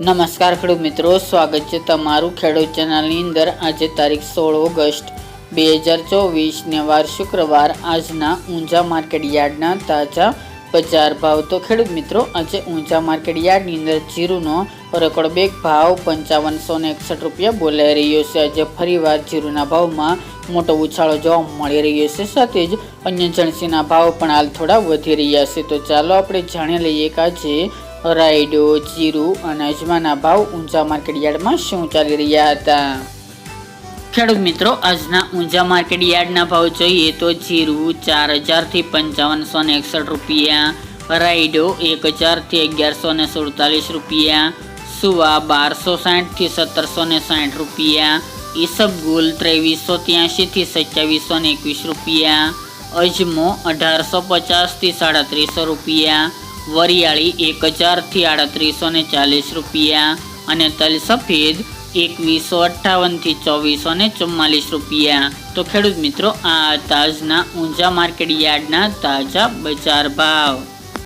નમસ્કાર ખેડૂત મિત્રો, સ્વાગત છે તમારું ખેડૂત ચેનલની અંદર આજે તારીખ સોળ ઓગસ્ટ બે હજાર ચોવીસને વાર શુક્રવાર. આજના ઊંઝા માર્કેટ યાર્ડના તાજા બજાર ભાવ. તો ખેડૂત મિત્રો, આજે ઊંઝા માર્કેટ યાર્ડની અંદર જીરુનો રેકોર્ડ બેગ ભાવ પંચાવનસો ને એકસઠ રૂપિયા બોલાઈ રહ્યો છે. આજે ફરીવાર જીરુના ભાવમાં મોટો ઉછાળો જોવા મળી રહ્યો છે. સાથે જ અન્ય જણસીના ભાવ પણ હાલ થોડા વધી રહ્યા છે. તો ચાલો આપણે જાણી લઈએ કે આજે રાયડો, જીરું અને અજમાના ભાવ ઊંચા માર્કેટ યાર્ડમાં શું ચાલી રહ્યા હતા? ખેડૂત મિત્રો, આજના ઊંઝા માર્કેટ યાર્ડના ભાવ જોઈએ તો જીરું ચાર હજારથી પંચાવનસો ને એકસઠ રૂપિયા, રાયડો એક હજારથી અગિયારસો ને સુડતાલીસ રૂપિયા, સુવા બારસો સાઠથી સત્તરસો ને સાઠ રૂપિયા, ઈસબગુલ ત્રેવીસો ત્યાંશીથી સત્યાવીસો ને એકવીસ રૂપિયા, અજમો અઢારસો પચાસથી સાડત્રીસો રૂપિયા વરિયાળી એક હજારથી આડત્રીસો ને ચાલીસ રૂપિયા અને તલ સફેદ એકવીસો અઠ્ઠાવનથી ચોવીસો ને ચુમ્માલીસ રૂપિયા. તો ખેડૂત મિત્રો, આ તાજના ઊંઝા માર્કેટ યાર્ડના તાજા બજાર ભાવ.